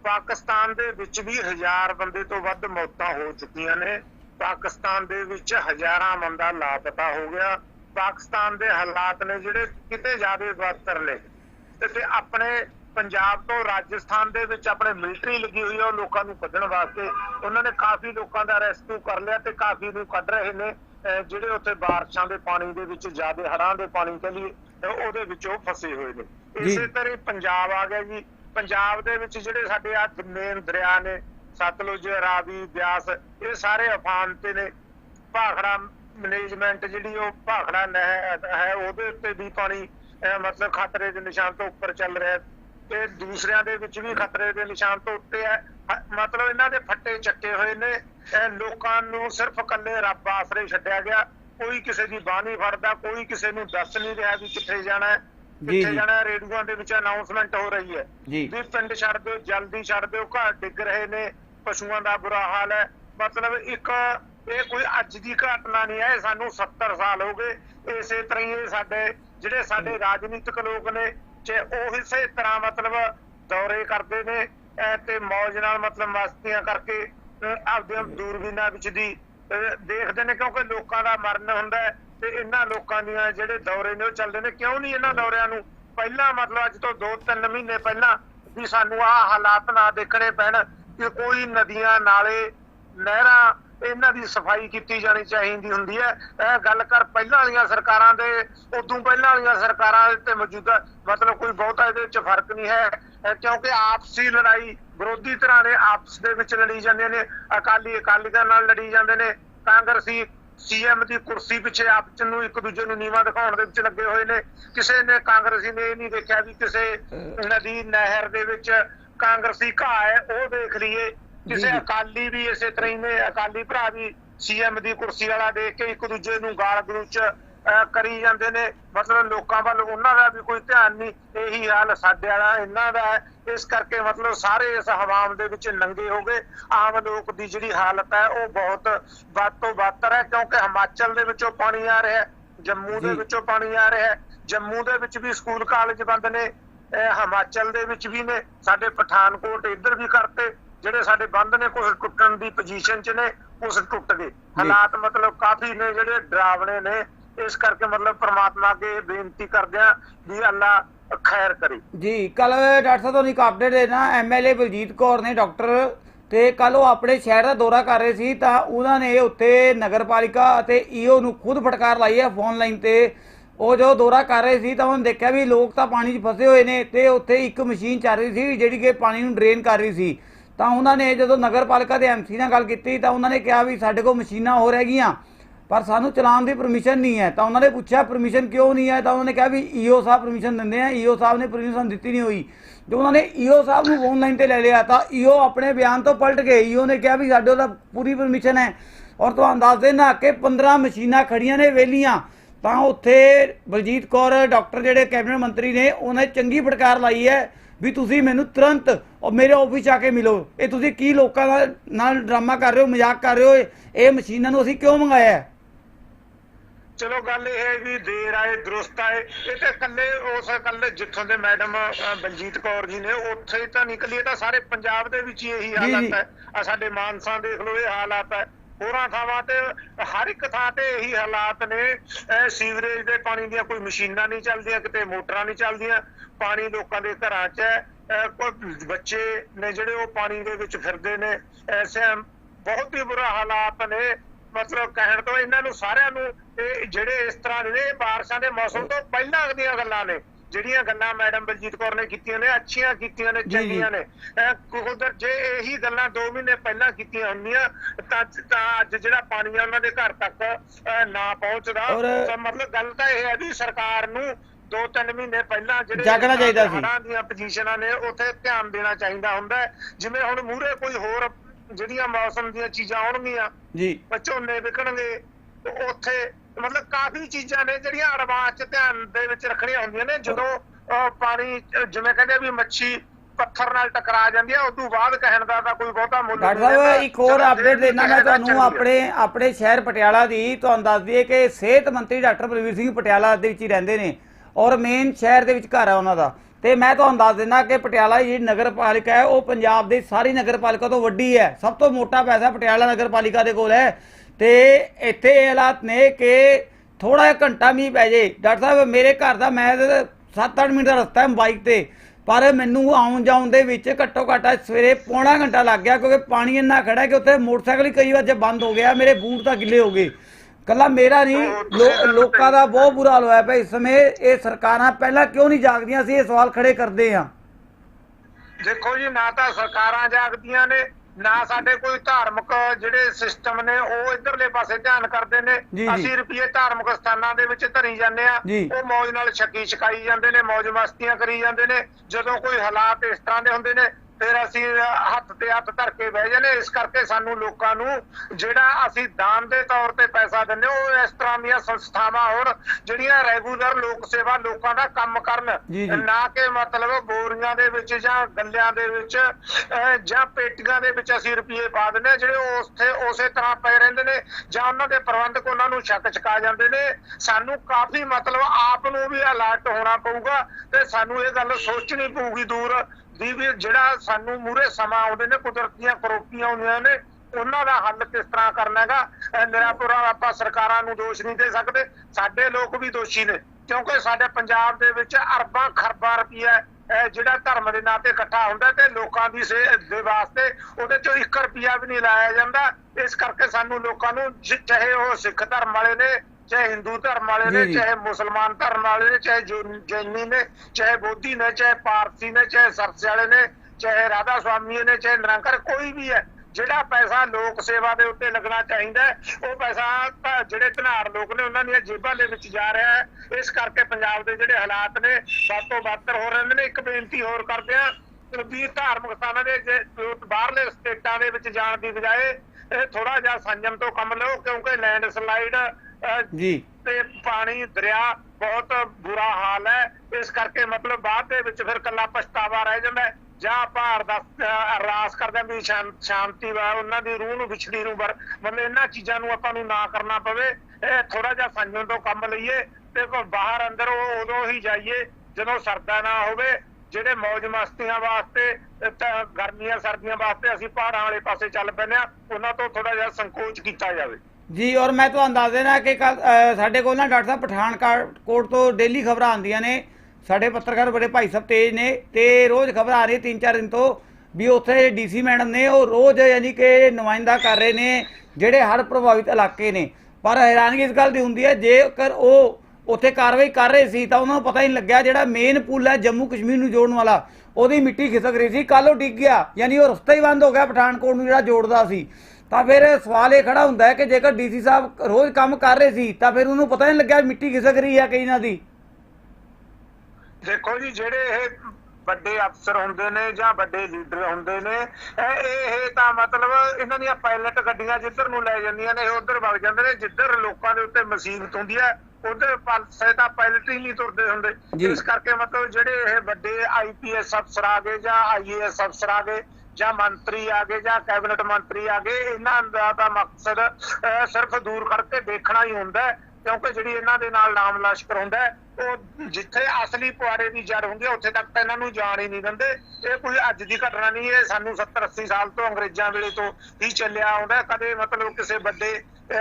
ਪਾਕਿਸਤਾਨ ਦੇ ਵਿੱਚ ਵੀ ਹਜ਼ਾਰ ਬੰਦੇ ਤੋਂ ਵੱਧ ਮੌਤਾਂ ਹੋ ਚੁੱਕੀਆਂ ਨੇ। ਪਾਕਿਸਤਾਨ ਦੇ ਵਿੱਚ ਹਜ਼ਾਰਾਂ ਬੰਦਾ ਲਾਪਤਾ ਹੋ ਗਿਆ। ਪਾਕਿਸਤਾਨ ਦੇ ਹਾਲਾਤ ਨੇ ਜਿਹੜੇ ਕਿਤੇ ਜ਼ਿਆਦਾ ਬਦਤਰ ਨੇ। ਤੇ ਆਪਣੇ ਪੰਜਾਬ ਤੋਂ ਰਾਜਸਥਾਨ ਦੇ ਵਿੱਚ ਆਪਣੇ ਮਿਲਟਰੀ ਲੱਗੀ ਹੋਈ ਹੈ ਉਹ ਲੋਕਾਂ ਨੂੰ ਕੱਢਣ ਵਾਸਤੇ ਉਹਨਾਂ ਨੇ ਕਾਫੀ ਲੋਕਾਂ ਦਾ ਰੈਸਕਿਊ ਕਰ ਲਿਆ ਤੇ ਕਾਫੀ ਨੂੰ ਕੱਢ ਰਹੇ ਨੇ। ਜਿਹੜੇ ਉੱਥੇ ਬਾਰਿਸ਼ਾਂ ਦੇ ਪਾਣੀ ਦੇ ਵਿੱਚ ਜ਼ਿਆਦਾ ਹੜ੍ਹਾਂ ਦੇ ਪਾਣੀ ਕੇ ਲਈ ਉਹਦੇ ਵਿੱਚ ਉਹ ਫਸੇ ਹੋਏ ਨੇ। ਇਸੇ ਤਰ੍ਹਾਂ ਹੀ ਪੰਜਾਬ ਆ ਗਿਆ ਜੀ। ਪੰਜਾਬ ਦੇ ਵਿੱਚ ਜਿਹੜੇ ਸਾਡੇ ਆ ਮੇਨ ਦਰਿਆ ਨੇ, ਸਤਲੁਜ, ਰਾਵੀ, ਬਿਆਸ, ਇਹ ਸਾਰੇ ਅਫਾਨ ਤੇ ਨੇ। ਭਾਖੜਾ ਮੈਨੇਜਮੈਂਟ ਜਿਹੜੀ ਉਹ ਭਾਖੜਾ ਨਹਿਰ ਹੈ, ਉਹਦੇ ਉੱਤੇ ਵੀ ਪਾਣੀ ਮਤਲਬ ਖਤਰੇ ਦੇ ਨਿਸ਼ਾਨ ਤੋਂ ਉੱਪਰ ਚੱਲ ਰਿਹਾ ਤੇ ਦੂਸਰਿਆਂ ਦੇ ਵਿੱਚ ਵੀ ਖਤਰੇ ਦੇ ਨਿਸ਼ਾਨ ਤੋਂ ਉੱਤੇ ਹੈ। ਮਤਲਬ ਇਹਨਾਂ ਦੇ ਫੱਟੇ ਚੱਕੇ ਹੋਏ ਨੇ। ਲੋਕਾਂ ਨੂੰ ਸਿਰਫ ਇਕੱਲੇ ਰੱਬ ਆਸਰੇ ਛੱਡਿਆ ਗਿਆ। ਕੋਈ ਕਿਸੇ ਦੀ ਬਾਹ ਨਹੀਂ ਫੜਦਾ, ਕੋਈ ਕਿਸੇ ਨੂੰ ਦੱਸ ਨਹੀਂ ਰਿਹਾ ਵੀ ਕਿੱਥੇ ਜਾਣਾ ਹੈ। ਕਿੱਥੇ ਜੀ। ਜਾਣਾ ਰੇਡੀਓਆਂ ਦੇ ਵਿੱਚ ਅਨਾਉਂਸਮੈਂਟ ਹੋ ਰਹੀ ਹੈ। ਜੀ। ਵੀ ਪਿੰਡ ਛੱਡ ਦਿਓ ਜਲਦੀ ਛੱਡ ਦਿਓ ਘਰ ਡਿੱਗ ਰਹੇ ਨੇ ਪਸ਼ੂਆਂ ਦਾ ਬੁਰਾ ਹਾਲ ਹੈ। ਮਤਲਬ ਇੱਕ ਇਹ ਕੋਈ ਅੱਜ ਦੀ ਘਟਨਾ ਨਹੀਂ ਹੈ ਸਾਨੂੰ 70 ਸਾਲ ਹੋ ਗਏ। ਇਸੇ ਤਰ੍ਹਾਂ ਹੀ ਇਹ ਸਾਡੇ ਜਿਹੜੇ ਸਾਡੇ ਰਾਜਨੀਤਿਕ ਲੋਕ ਨੇ ਜੇ ਉਹ ਇਸੇ ਤਰ੍ਹਾਂ ਮਤਲਬ ਦੌਰੇ ਕਰਦੇ ਨੇ ਤੇ ਮੌਜ ਨਾਲ ਮਤਲਬ ਮਸਤੀਆਂ ਕਰਕੇ ਅਹ ਆਪਦੀਆਂ ਦੂਰਬੀਨਾਂ ਵਿੱਚ ਦੀ ਦੇਖਦੇ ਨੇ ਕਿਉਂਕਿ ਲੋਕਾਂ ਦਾ ਮਰਨ ਹੁੰਦਾ ਹੈ। ਤੇ ਇਹਨਾਂ ਲੋਕਾਂ ਦੀਆਂ ਜਿਹੜੇ ਦੌਰੇ ਨੇ ਉਹ ਚੱਲਦੇ ਨੇ। ਕਿਉਂ ਨਹੀਂ ਇਹਨਾਂ ਦੌਰਿਆਂ ਨੂੰ? ਪਹਿਲਾਂ ਮਤਲਬ ਅੱਜ ਤੋਂ 2-3 ਮਹੀਨੇ ਪਹਿਲਾਂ ਵੀ ਸਾਨੂੰ ਆਹ ਹਾਲਾਤ ਨਾ ਦੇਖਣੇ ਪੈਣ ਕਿ ਕੋਈ ਨਦੀਆਂ, ਨਾਲੇ, ਨਹਿਰਾਂ ਇਹਨਾਂ ਦੀ ਸਫ਼ਾਈ ਕੀਤੀ ਜਾਣੀ ਚਾਹੀਦੀ ਹੁੰਦੀ ਹੈ। ਇਹ ਗੱਲ ਕਰ ਪਹਿਲਾਂ ਵਾਲੀਆਂ ਸਰਕਾਰਾਂ ਦੇ, ਉਦੋਂ ਪਹਿਲਾਂ ਵਾਲੀਆਂ ਸਰਕਾਰਾਂ ਤੇ ਮੌਜੂਦਾ ਮਤਲਬ ਕੋਈ ਬਹੁਤਾ ਇਹਦੇ ਵਿੱਚ ਫ਼ਰਕ ਨਹੀਂ ਹੈ। ਇਹ ਕਿਉਂਕਿ ਆਪਸੀ ਲੜਾਈ, ਵਿਰੋਧੀ ਧਿਰਾਂ ਦੇ ਆਪਸ ਦੇ ਵਿੱਚ ਲੜੀ ਜਾਂਦੇ ਨੇ ਅਕਾਲੀ ਅਕਾਲੀਆਂ ਨਾਲ ਲੜੀ ਜਾਂਦੇ ਨੇ, ਕਾਂਗਰਸੀ ਸੀਐਮ ਦੀ ਕੁਰਸੀ ਪਿੱਛੇ ਆਪਸ ਨੂੰ ਇੱਕ ਦੂਜੇ ਨੂੰ ਨੀਵਾ ਦਿਖਾਉਣ ਦੇ ਵਿੱਚ ਲੱਗੇ ਹੋਏ ਨੇ। ਕਿਸੇ ਨੇ ਕਾਂਗਰਸੀ ਨੇ ਇਹ ਨਹੀਂ ਦੇਖਿਆ ਵੀ ਕਿਸੇ ਨਦੀ ਨਹਿਰ ਦੇ ਵਿੱਚ ਕਾਂਗਰਸੀ ਘਾਹ ਹੈ ਉਹ ਦੇਖ ਲਈਏ। ਕਿਸੇ। ਅਕਾਲੀ ਵੀ ਇਸੇ ਤਰ੍ਹਾਂ ਹੀ ਨੇ। ਅਕਾਲੀ ਭਰਾ ਵੀ ਸੀਐਮ ਦੀ ਕੁਰਸੀ ਵਾਲਾ ਦੇਖ ਕੇ ਇੱਕ ਦੂਜੇ ਨੂੰ ਗਾਲ ਗਲੋਚ ਕਰੀ ਜਾਂਦੇ ਨੇ। ਮਤਲਬ ਲੋਕਾਂ ਵੱਲ ਉਹਨਾਂ ਦਾ ਵੀ ਕੋਈ ਧਿਆਨ ਨਹੀਂ। ਇਹੀ ਹਾਲ ਸਾਡੇ ਵਾਲਾ ਇਹਨਾਂ ਦਾ ਹੈ। ਇਸ ਕਰਕੇ ਮਤਲਬ ਸਾਰੇ ਇਸ ਹਵਾਮ ਦੇ ਵਿੱਚ ਨੰਗੇ ਹੋ ਗਏ। ਆਮ ਲੋਕ ਦੀ ਜਿਹੜੀ ਹਾਲਤ ਹੈ ਉਹ ਬਹੁਤ ਵੱਧ ਤੋਂ ਬਦਤਰ ਹੈ ਕਿਉਂਕਿ ਹਿਮਾਚਲ ਦੇ ਵਿੱਚੋਂ ਪਾਣੀ ਆ ਰਿਹਾ ਹੈ ਜੰਮੂ ਦੇ। ਵਿੱਚੋਂ ਪਾਣੀ ਆ ਰਿਹਾ ਹੈ। ਜੰਮੂ ਦੇ ਵਿੱਚ ਵੀ ਸਕੂਲ ਕਾਲਜ ਬੰਦ ਨੇ ਇਹ ਹਿਮਾਚਲ ਦੇ ਵਿੱਚ ਵੀ ਨੇ। ਸਾਡੇ ਪਠਾਨਕੋਟ ਇੱਧਰ ਵੀ ਕਰਤੇ ਜਿਹੜੇ ਸਾਡੇ ਬੰਦ ਨੇ ਕੁਝ ਟੁੱਟਣ ਦੀ ਪੋਜੀਸ਼ਨ 'ਚ ਨੇ ਕੁਝ ਟੁੱਟ ਗਏ। ਹਾਲਾਤ ਮਤਲਬ ਕਾਫੀ ਨੇ ਜਿਹੜੇ ਡਰਾਵਣੇ ਨੇ। ਇਸ ਕਰਕੇ ਮਤਲਬ ਪ੍ਰਮਾਤਮਾ ਅੱਗੇ ਬੇਨਤੀ ਕਰਦੇ ਆ ਵੀ ਅੱਲਾ ਖੈਰ ਕਰੇ। ਜੀ, ਕੱਲ ਡਾਕਟਰ ਸਾਹਿਬ ਤੁਹਾਨੂੰ ਇੱਕ ਅਪਡੇਟ ਦੇਣਾ ਐਮਐਲਏ ਬਲਜੀਤ ਕੌਰ ਨੇ ਡਾਕਟਰ, ਤੇ ਕੱਲ ਉਹ ਆਪਣੇ ਸ਼ਹਿਰ ਦਾ ਦੌਰਾ ਕਰ ਰਹੇ ਸੀ, ਤਾਂ ਉਹਨਾਂ ਨੇ ਉੱਥੇ ਨਗਰਪਾਲਿਕਾ ਅਤੇ ਈਓ ਨੂੰ ਖੁਦ ਫਟਕਾਰ ਲਾਈ ਹੈ ਫੋਨ ਲਾਈਨ ਤੇ। ਉਹ ਜੋ ਦੌਰਾ ਕਰ ਰਹੇ ਸੀ, ਤਾਂ ਉਹਨਾਂ ਦੇਖਿਆ ਵੀ ਲੋਕ ਤਾਂ ਪਾਣੀ 'ਚ ਫਸੇ ਹੋਏ ਨੇ ਤੇ ਉੱਥੇ ਇੱਕ ਮਸ਼ੀਨ ਚੱਲ ਰਹੀ ਸੀ, ਜਿਹੜੀ ਕਿ ਪਾਣੀ ਨੂੰ ਡਰੇਨ ਕਰ ਰਹੀ ਸੀ। ਤਾਂ ਉਹਨਾਂ ਨੇ ਜਦੋਂ ਨਗਰਪਾਲਿਕਾ ਦੇ ਐਮਸੀ ਨਾਲ ਗੱਲ ਕੀਤੀ, ਤਾਂ ਉਹਨਾਂ ਨੇ ਕਿਹਾ ਵੀ ਸਾਡੇ ਕੋਲ ਮਸ਼ੀਨਾਂ ਹੋਰ ਹੈਗੀਆਂ। ਪਰ ਸਾਨੂੰ ਚਲਾਉਣ ਦੀ ਪਰਮਿਸ਼ਨ ਨਹੀਂ ਹੈ। ਤਾਂ ਉਹਨਾਂ ਨੇ ਪੁੱਛਿਆ ਪਰਮਿਸ਼ਨ ਕਿਉਂ ਨਹੀਂ ਹੈ? ਤਾਂ ਉਹਨਾਂ ਨੇ ਕਿਹਾ ਵੀ ਈਓ ਸਾਹਿਬ ਪਰਮਿਸ਼ਨ ਦਿੰਦੇ ਆ। ਈਓ ਸਾਹਿਬ ਨੇ ਪਰਮਿਸ਼ਨ ਦਿੱਤੀ ਨਹੀਂ ਹੋਈ। ਜੋ ਉਹਨਾਂ ਨੇ ਈਓ ਸਾਹਿਬ ਨੂੰ ਆਨਲਾਈਨ ਤੇ ਲੈ ਲਿਆ, ਤਾਂ ਈਓ ਆਪਣੇ ਬਿਆਨ ਤੋਂ ਪਲਟ ਗਏ। ਈਓ ਨੇ ਕਿਹਾ ਵੀ ਸਾਡੇ ਉਹਦਾ ਪੂਰੀ ਪਰਮਿਸ਼ਨ ਹੈ। ਔਰ ਤੁਹਾਨੂੰ ਦੱਸ ਦੇਣਾ ਕਿ 15 ਮਸ਼ੀਨਾਂ ਖੜੀਆਂ ਨੇ ਵੇਲੀਆਂ। ਤਾਂ ਉੱਥੇ ਬਲਜੀਤ ਕੌਰ, ਡਾਕਟਰ ਜਿਹੜੇ ਕੈਬਨਿਟ ਮੰਤਰੀ ਨੇ, ਉਹਨੇ ਚੰਗੀ ਫਟਕਾਰ ਲਾਈ ਹੈ ਵੀ ਤੁਸੀਂ ਮੈਨੂੰ ਤੁਰੰਤ ਉਹ ਮੇਰੇ ਆਫਿਸ ਆ ਕੇ ਮਿਲੋ। ਇਹ ਤੁਸੀਂ ਕੀ ਲੋਕਾਂ ਦਾ ਨਾਲ ਡਰਾਮਾ ਕਰ ਰਹੇ ਹੋ, ਮਜ਼ਾਕ ਕਰ ਰਹੇ ਹੋ? ਇਹ- ਮਸ਼ੀਨਾਂ ਨੂੰ ਅਸੀਂ ਕਿਉਂ ਮੰਗਾਇਆ? ਚਲੋ ਗੱਲ ਇਹ ਹੈ ਵੀ ਦੇਰ ਆਏ ਦਰੁਸਤ ਆਏ। ਇਹ ਤੇ ਇਕੱਲੇ ਉਸ ਇਕੱਲੇ ਜਿੱਥੋਂ ਦੇ ਮੈਡਮ ਬਲਜੀਤ ਕੌਰ ਜੀ ਨੇ ਉੱਥੇ ਹੀ ਤਾਂ ਨਿਕਲੀ। ਇਹ ਤਾਂ ਸਾਰੇ ਪੰਜਾਬ ਦੇ ਵਿੱਚ ਹੀ ਇਹੀ ਹਾਲਾਤ। ਹੈ। ਆ ਸਾਡੇ ਮਾਨਸਾ ਦੇਖ ਲਓ ਇਹ ਹਾਲਾਤ ਹੈ। ਹੋਰਾਂ ਥਾਵਾਂ ਤੇ ਹਰ ਇੱਕ ਥਾਂ ਤੇ ਇਹੀ ਹਾਲਾਤ ਨੇ। ਇਹ ਸੀਵਰੇਜ ਦੇ ਪਾਣੀ ਦੀਆਂ ਕੋਈ ਮਸ਼ੀਨਾਂ ਨਹੀਂ ਚੱਲਦੀਆਂ ਕਿਤੇ ਮੋਟਰਾਂ ਨਹੀਂ ਚੱਲਦੀਆਂ। ਪਾਣੀ ਲੋਕਾਂ ਦੇ ਘਰਾਂ 'ਚ ਹੈ। ਕੋਈ ਬੱਚੇ ਨੇ ਜਿਹੜੇ ਉਹ ਪਾਣੀ ਦੇ ਵਿੱਚ ਫਿਰਦੇ ਨੇ। ਐਸੇ ਬਹੁਤ ਹੀ ਬੁਰਾ ਹਾਲਾਤ ਨੇ। ਮਤਲਬ ਕਹਿਣ ਤੋਂ ਇਹਨਾਂ ਨੂੰ ਸਾਰਿਆਂ ਨੂੰ ਜਿਹੜੇ ਇਸ ਤਰ੍ਹਾਂ ਦੇ ਬਾਰਿਸ਼ਾਂ ਦੇ ਮੌਸਮ ਤੋਂ ਪਹਿਲਾਂ ਦੀਆਂ ਗੱਲਾਂ ਨੇ ਜਿਹੜੀਆਂ ਗੱਲਾਂ ਮੈਡਮ ਬਲਜੀਤ ਕੌਰ ਨੇ ਕੀਤੀਆਂ ਨੇ ਅੱਛੀਆਂ ਕੀਤੀਆਂ ਨੇ। ਚੰਗੀਆਂ ਨੇ ਕੁਦਰ ਜੇ ਇਹੀ ਗੱਲਾਂ 2 ਮਹੀਨੇ ਪਹਿਲਾਂ ਕੀਤੀਆਂ ਹੁੰਦੀਆਂ ਤਾਂ ਅੱਜ ਜਿਹੜਾ ਪਾਣੀ ਆ ਉਹਨਾਂ ਦੇ ਘਰ ਤੱਕ ਨਾ ਪਹੁੰਚਦਾ ਤਾਂ ਮਤਲਬ ਗੱਲ ਤਾਂ ਇਹ ਹੈ ਵੀ ਸਰਕਾਰ ਨੂੰ ਦੋ ਤਿੰਨ ਮਹੀਨੇ ਪਹਿਲਾਂ ਜਿਹੜੇ ਜਾਗਣਾ ਚਾਹੀਦਾ ਸੀ। ਦੀਆਂ ਪੋਜੀਸ਼ਨਾਂ ਨੇ ਉੱਥੇ ਧਿਆਨ ਦੇਣਾ ਚਾਹੀਦਾ ਹੁੰਦਾ। ਜਿਵੇਂ ਹੁਣ ਮੂਹਰੇ ਕੋਈ ਹੋਰ ਜਿਹੜੀਆਂ ਮੌਸਮ ਦੀਆਂ ਚੀਜ਼ਾਂ ਆਉਣਗੀਆਂ ਜੀ ਝੋਨੇ ਵਿਕਣਗੇ ਤੇ ਉੱਥੇ ਮਤਲਬ ਕਾਫੀ ਚੀਜ਼ਾਂ ਨੇ ਜਿਹੜੀਆਂ ਐਡਵਾਂਸ ਚ ਧਿਆਨ ਦੇ ਵਿੱਚ ਰੱਖਣੀਆਂ ਹੁੰਦੀਆਂ ਨੇ ਜਦੋਂ ਪਾਣੀ ਜਿਵੇਂ ਕਹਿੰਦੇ ਵੀ ਮੱਛੀ ਪੱਥਰ ਨਾਲ ਟਕਰਾ ਜਾਂਦੀ ਹੈ ਉਦੋਂ ਬਾਅਦ ਕਹਿਣ ਦਾ ਤਾਂ ਕੋਈ ਬਹੁਤਾ ਮੁੱਲ ਡਾਕਟਰ ਨਹੀਂ ਸਾਹਿਬ ਰਹਿੰਦਾ। ਇੱਕ ਹੋਰ ਅਪਡੇਟ ਦੇਣਾ ਮੈਂ ਤੁਹਾਨੂੰ। ਆਪਣੇ ਆਪਣੇ ਸ਼ਹਿਰ ਪਟਿਆਲਾ ਦੀ ਤੁਹਾਨੂੰ ਦੱਸ ਦਈਏ ਕਿ ਸਿਹਤ ਮੰਤਰੀ ਡਾਕਟਰ ਬਲਵੀਰ ਸਿੰਘ ਪਟਿਆਲਾ ਦੇ ਵਿੱਚ ਹੀ ਰਹਿੰਦੇ ਨੇ ਔਰ ਮੇਨ ਸ਼ਹਿਰ ਦੇ ਵਿੱਚ ਘਰ ਹੈ ਉਹਨਾਂ ਦਾ ਤੇ ਮੈਂ ਤੁਹਾਨੂੰ ਦੱਸ ਦਿੰਦਾ ਕਿ ਪਟਿਆਲਾ ਜਿਹੜੀ ਨਗਰ ਪਾਲਿਕਾ ਹੈ, ਉਹ ਪੰਜਾਬ ਦੀ ਸਾਰੀ ਨਗਰ ਪਾਲਿਕਾ ਤੋਂ ਵੱਡੀ ਹੈ। ਸਭ ਤੋਂ ਮੋਟਾ ਪੈਸਾ ਪਟਿਆਲਾ ਨਗਰ ਪਾਲਿਕਾ ਦੇ ਕੋਲ ਹੈ। ਤੇ ਇੱਥੇ ਇਹ ਹਾਲਾਤ ਨੇ ਕਿ ਥੋੜਾ ਜਿਹਾ ਘੰਟਾ ਮੀਂਹ ਪੈ ਜੇ। ਡਾਕਟਰ ਸਾਹਿਬ, ਮੇਰੇ ਘਰ ਦਾ ਮੈਂ 7-8 ਮਿੰਟ ਦਾ ਰਸਤਾ ਹੈ ਬਾਈਕ ਤੇ। ਪਰ ਮੈਨੂੰ ਆਉਣ ਜਾਣ ਦੇ ਵਿੱਚ ਘੱਟੋ ਘੱਟ ਅੱਜ ਸਵੇਰੇ ਪੌਣਾ ਘੰਟਾ ਲੱਗ ਗਿਆ, ਕਿਉਂਕਿ ਪਾਣੀ ਇੰਨਾ ਖੜਾ ਕਿ ਉੱਥੇ ਮੋਟਰਸਾਈਕਲ ਹੀ ਕਈ ਵਾਰ ਜੇ ਬੰਦ ਹੋ ਗਿਆ, ਮੇਰੇ ਬੂਟ ਤਾਂ ਗਿੱਲੇ ਹੋ ਗਏ। ਕੱਲਾ ਮੇਰਾ ਨਹੀਂ ਲੋਕਾਂ ਦਾ ਬਹੁਤ ਬੁਰਾ ਹਾਲ ਹੋਇਆ ਪਿਆ ਇਸ ਸਮੇਂ ਇਹ ਸਰਕਾਰਾਂ ਪਹਿਲਾਂ ਕਿਉਂ ਨਹੀਂ ਜਾਗਦੀਆਂ ਸੀ? ਇਹ ਸਵਾਲ ਖੜੇ ਕਰਦੇ ਆ। ਦੇਖੋ ਜੀ ਨਾ ਤਾਂ ਸਰਕਾਰਾਂ ਜਾਗਦੀਆਂ ਨੇ ਨਾ ਸਾਡੇ ਕੋਈ ਧਾਰਮਿਕ ਜਿਹੜੇ ਸਿਸਟਮ ਨੇ ਉਹ ਇਧਰਲੇ ਪਾਸੇ ਧਿਆਨ ਕਰਦੇ ਨੇ। ਅਸੀਂ ਰੁਪਏ ਧਾਰਮਿਕ ਸਥਾਨਾਂ ਦੇ ਵਿੱਚ ਧਰੀ ਜਾਂਦੇ ਆ। ਉਹ ਮौज ਨਾਲ ਛੱਕੀ ਛਕਾਈ ਜਾਂਦੇ ਨੇ ਮौज ਮਸਤੀਆਂ ਕਰੀ ਜਾਂਦੇ ਨੇ। ਜਦੋਂ ਕੋਈ ਹਾਲਾਤ ਇਸ ਤਰ੍ਹਾਂ ਦੇ ਹੁੰਦੇ ਨੇ ਫਿਰ ਅਸੀਂ ਹੱਥ ਤੇ ਹੱਥ ਧਰ ਕੇ ਬਹਿ ਜਾਂਦੇ ਇਸ ਕਰਕੇ ਸਾਨੂੰ ਲੋਕਾਂ ਨੂੰ ਜਿਹੜਾ ਅਸੀਂ ਦਾਨ ਦੇ ਤੌਰ ਤੇ ਪੈਸਾ ਦਿੰਦੇ ਉਹ ਇਸ ਤਰ੍ਹਾਂ ਦੀਆਂ ਸੰਸਥਾਵਾਂ ਹੋਣ ਜਿਹੜੀਆਂ ਰੈਗੂਲਰ ਲੋਕ ਸੇਵਾ ਲੋਕਾਂ ਦਾ ਕੰਮ ਕਰਨ। ਨਾ ਕਿ ਮਤਲਬ ਬੋਰੀਆਂ ਦੇ ਵਿੱਚ ਜਾਂ ਗੱਲਿਆਂ ਦੇ ਵਿੱਚ ਜਾਂ ਪੇਟੀਆਂ ਦੇ ਵਿੱਚ ਅਸੀਂ ਰੁਪਏ ਪਾ ਦਿੰਦੇ ਜਿਹੜੇ ਉਸੇ ਉਸੇ ਤਰ੍ਹਾਂ ਪਏ ਰਹਿੰਦੇ ਨੇ ਜਾਂ ਉਹਨਾਂ ਦੇ ਪ੍ਰਬੰਧਕ ਉਹਨਾਂ ਨੂੰ ਛੱਕ ਛਕਾ ਜਾਂਦੇ ਨੇ। ਸਾਨੂੰ ਕਾਫੀ ਮਤਲਬ ਆਪ ਨੂੰ ਵੀ ਅਲਰਟ ਹੋਣਾ ਪਊਗਾ ਤੇ ਸਾਨੂੰ ਇਹ ਗੱਲ ਸੋਚਣੀ ਪਊਗੀ ਦੂਰ ਦੀ ਵੀ ਜਿਹੜਾ ਸਾਨੂੰ ਮੂਰੇ ਸਮਾਂ ਆਉਂਦੇ ਨੇ, ਕੁਦਰਤੀਆਂ ਕਰੋਪੀਆਂ ਆਉਂਦੀਆਂ ਨੇ, ਉਹਨਾਂ ਦਾ ਹੱਲ ਕਿਸ ਤਰ੍ਹਾਂ ਕਰਨਾ ਹੈਗਾ? ਇਹ ਨਿਰਾਪੁਰਾ ਆਪਾਂ ਸਰਕਾਰਾਂ ਨੂੰ ਦੋਸ਼ ਨਹੀਂ ਦੇ ਸਕਦੇ। ਸਾਡੇ ਲੋਕ ਵੀ ਦੋਸ਼ੀ ਨੇ, ਕਿਉਂਕਿ ਸਾਡੇ ਪੰਜਾਬ ਦੇ ਵਿੱਚ ਅਰਬਾਂ ਖਰਬਾਂ ਰੁਪਈਆ ਜਿਹੜਾ ਧਰਮ ਦੇ ਨਾਂ ਤੇ ਇਕੱਠਾ ਹੁੰਦਾ ਤੇ ਲੋਕਾਂ ਦੀ ਸਿਹਤ ਦੇ ਵਾਸਤੇ ਉਹਦੇ ਚੋਂ 1 ਰੁਪਿਆ ਵੀ ਨਹੀਂ ਲਾਇਆ ਜਾਂਦਾ। ਇਸ ਕਰਕੇ ਸਾਨੂੰ ਲੋਕਾਂ ਨੂੰ ਚਾਹੇ ਉਹ ਸਿੱਖ ਧਰਮ ਵਾਲੇ ਨੇ ਚਾਹੇ ਹਿੰਦੂ ਧਰਮ ਵਾਲੇ ਨੇ। ਚਾਹੇ ਮੁਸਲਮਾਨ ਧਰਮ ਵਾਲੇ ਨੇ ਚਾਹੇ ਜੈਨੀ ਨੇ ਚਾਹੇ ਬੋਧੀ ਨੇ ਚਾਹੇ ਪਾਰਸੀ ਨੇ ਚਾਹੇ ਸਰਸੇ ਵਾਲੇ ਨੇ ਚਾਹੇ ਰਾਧਾ ਸੁਆਮੀ ਨੇ ਚਾਹੇ ਨਿਰੰਕਾਰ ਕੋਈ ਵੀ ਹੈ ਜਿਹੜਾ ਪੈਸਾ ਲੋਕ ਸੇਵਾ ਦੇ ਉੱਤੇ ਲੱਗਣਾ ਚਾਹੀਦਾ ਉਹ ਪੈਸਾ ਜਿਹੜੇ ਧਨਾਰ ਲੋਕ ਨੇ ਉਹਨਾਂ ਦੀਆਂ ਜੇਬਾਂ ਦੇ ਵਿੱਚ ਜਾ ਰਿਹਾ ਹੈ ਇਸ ਕਰਕੇ ਪੰਜਾਬ ਦੇ ਜਿਹੜੇ ਹਾਲਾਤ ਨੇ ਵੱਧ ਤੋਂ ਬੱਤਰ ਹੋ ਰਹੇ ਨੇ ਇੱਕ ਬੇਨਤੀ ਹੋਰ ਕਰਦੇ ਆ ਵੀ ਧਾਰਮਿਕ ਸਥਾਨਾਂ ਦੇ ਜੇ ਬਾਹਰਲੇ ਸਟੇਟਾਂ ਦੇ ਵਿੱਚ ਜਾਣ ਦੀ ਬਜਾਏ ਇਹ ਥੋੜਾ ਜਿਹਾ ਸੰਜਮ ਤੋਂ ਕੰਮ ਲਓ ਕਿਉਂਕਿ ਲੈਂਡ ਸਲਾਈਡ ਜੀ। ਤੇ ਪਾਣੀ ਦਰਿਆ ਬਹੁਤ ਬੁਰਾ ਹਾਲ ਹੈ। ਇਸ ਕਰਕੇ ਮਤਲਬ ਬਾਅਦ ਦੇ ਵਿੱਚ ਫਿਰ ਕੱਲਾ ਪਛਤਾਵਾ ਰਹਿ ਜਾਂਦਾ। ਜਾਂ ਅਰਦਾਸ ਅਹ ਅਰਦਾਸ ਕਰਦੇ ਵੀ ਸ਼ਾਂਤੀ ਵਾ ਉਹਨਾਂ ਦੀ ਰੂਹ ਨੂੰ ਵਿਛੜੀ ਨੂੰ ਵਰ ਮਤਲਬ ਇਹਨਾਂ ਚੀਜ਼ਾਂ ਨੂੰ ਆਪਾਂ ਨੂੰ ਨਾ ਕਰਨਾ ਪਵੇ। ਇਹ ਥੋੜਾ ਜਿਹਾ ਸੰਜਮ ਤੋਂ ਕੰਮ ਲਈਏ ਤੇ ਬਾਹਰ ਅੰਦਰ ਉਹ ਉਦੋਂ ਹੀ ਜਾਈਏ ਜਦੋਂ ਸਰਦਾ ਨਾ ਹੋਵੇ। ਜਿਹੜੇ ਮौज ਮਸਤੀਆਂ ਵਾਸਤੇ ਗਰਮੀਆਂ ਸਰਦੀਆਂ ਵਾਸਤੇ ਅਸੀਂ ਪਹਾੜਾਂ ਵਾਲੇ ਪਾਸੇ ਚੱਲ ਪੈਂਦੇ ਆ ਉਹਨਾਂ ਤੋਂ ਥੋੜਾ ਜਿਹਾ ਸੰਕੋਚ ਕੀਤਾ ਜਾਵੇ। ਜੀ, ਔਰ ਮੈਂ ਤੁਹਾਨੂੰ ਦੱਸ ਦੇਣਾ ਕਿ ਕੱਲ ਸਾਡੇ ਕੋਲ ਨਾ ਡਾਕਟਰ ਸਾਹਿਬ ਪਠਾਨਕੋਟ ਤੋਂ ਡੇਲੀ ਖਬਰਾਂ ਆਉਂਦੀਆਂ ਨੇ। ਸਾਡੇ ਪੱਤਰਕਾਰ ਬੜੇ ਭਾਈ ਸਾਹਿਬ ਤੇਜ ਨੇ ਤੇ ਰੋਜ਼ ਖਬਰਾਂ ਆ ਰਹੀ ਤਿੰਨ ਚਾਰ ਦਿਨ ਤੋਂ ਵੀ ਉੱਥੇ ਡੀਸੀ ਮੈਡਮ ਨੇ, ਉਹ ਰੋਜ਼ ਯਾਨੀ ਕਿ ਨੁਮਾਇੰਦਾ ਕਰ ਰਹੇ ਨੇ, ਜਿਹੜੇ ਹਰ ਪ੍ਰਭਾਵਿਤ ਇਲਾਕੇ ਨੇ। ਪਰ ਹੈਰਾਨਗੀ ਇਸ ਗੱਲ ਦੀ ਹੁੰਦੀ ਹੈ, ਜੇਕਰ ਉਹ ਉੱਥੇ ਕਾਰਵਾਈ ਕਰ ਰਹੇ ਸੀ, ਤਾਂ ਉਹਨਾਂ ਨੂੰ ਪਤਾ ਹੀ ਨਹੀਂ ਲੱਗਿਆ ਜਿਹੜਾ ਮੇਨ ਪੁਲ ਹੈ ਜੰਮੂ ਕਸ਼ਮੀਰ ਨੂੰ ਜੋੜਨ ਵਾਲਾ। ਉਹਦੀ ਮਿੱਟੀ ਖਿਸਕ ਰਹੀ ਸੀ ਕੱਲ ਉਹ ਡਿੱਗ ਗਿਆ, ਯਾਨੀ ਉਹ ਰਸਤਾ ਹੀ ਬੰਦ ਹੋ ਗਿਆ ਪਠਾਨਕੋਟ ਨੂੰ ਜਿਹੜਾ ਜੋੜਦਾ ਸੀ। ਤਾਂ ਫਿਰ ਸਵਾਲ ਇਹ ਖੜਾ ਹੁੰਦਾ ਹੈ ਕਿ ਜੇਕਰ ਡੀਸੀ ਸਾਹਿਬ ਰੋਜ਼ ਕੰਮ ਕਰ ਰਹੇ ਸੀ ਤਾਂ ਫਿਰ ਉਹਨੂੰ ਪਤਾ ਨਹੀਂ ਲੱਗਿਆ ਮਿੱਟੀ ਖਿਸਕ ਰਹੀ ਹੈ ਕਈ ਨਾ ਦੀ ਦੇਖੋ ਜੀ ਜਿਹੜੇ ਇਹ ਵੱਡੇ ਅਫਸਰ ਹੁੰਦੇ ਨੇ ਜਾਂ ਵੱਡੇ ਲੀਡਰ ਹੁੰਦੇ ਨੇ ਇਹ ਇਹ ਤਾਂ ਮਤਲਬ ਇਹਨਾਂ ਦੀਆਂ ਪਾਇਲਟ ਗੱਡੀਆਂ ਜਿੱਧਰ ਨੂੰ ਲੈ ਜਾਂਦੀਆਂ ਨੇ ਇਹ ਉਧਰ ਵਗ ਜਾਂਦੇ ਨੇ ਜਿੱਧਰ ਲੋਕਾਂ ਦੇ ਉੱਤੇ ਮੁਸੀਬਤ ਹੁੰਦੀ ਹੈ ਉਧਰ ਪਾਸੇ ਤਾਂ ਪਾਇਲਟ ਹੀ ਨਹੀਂ ਤੁਰਦੇ ਹੁੰਦੇ। ਇਸ ਕਰਕੇ ਮਤਲਬ ਜਿਹੜੇ ਇਹ ਵੱਡੇ ਆਈਪੀਐਸ ਅਫਸਰ ਆ ਗਏ ਜਾਂ ਆਈਏਐਸ ਅਫਸਰ ਆ ਗਏ ਜਾਂ ਮੰਤਰੀ ਆ ਗਏ ਜਾਂ ਕੈਬਨਿਟ ਮੰਤਰੀ ਆ ਗਏ ਇਹਨਾਂ ਦਾ ਤਾਂ ਮਕਸਦ ਸਿਰਫ ਦੂਰ ਕਰਕੇ ਦੇਖਣਾ ਹੀ ਹੁੰਦਾ ਕਿਉਂਕਿ ਜਿਹੜੀ ਇਹਨਾਂ ਦੇ ਨਾਲ ਨਾਮ ਲਸ਼ਕਰ ਹੁੰਦਾ ਉਹ ਜਿੱਥੇ ਅਸਲੀ ਪੁਆੜੇ ਦੀ ਜੜ ਹੁੰਦੀ ਹੈ ਉੱਥੇ ਤੱਕ ਤਾਂ ਇਹਨਾਂ ਨੂੰ ਜਾਣ ਹੀ ਨਹੀਂ ਦਿੰਦੇ ਇਹ ਕੋਈ ਅੱਜ ਦੀ ਘਟਨਾ ਨਹੀਂ ਇਹ ਸਾਨੂੰ 70 80 ਸਾਲ ਤੋਂ ਅੰਗਰੇਜ਼ਾਂ ਵੇਲੇ ਤੋਂ ਹੀ ਚੱਲਿਆ ਆਉਂਦਾ। ਕਦੇ ਮਤਲਬ ਕਿਸੇ ਵੱਡੇ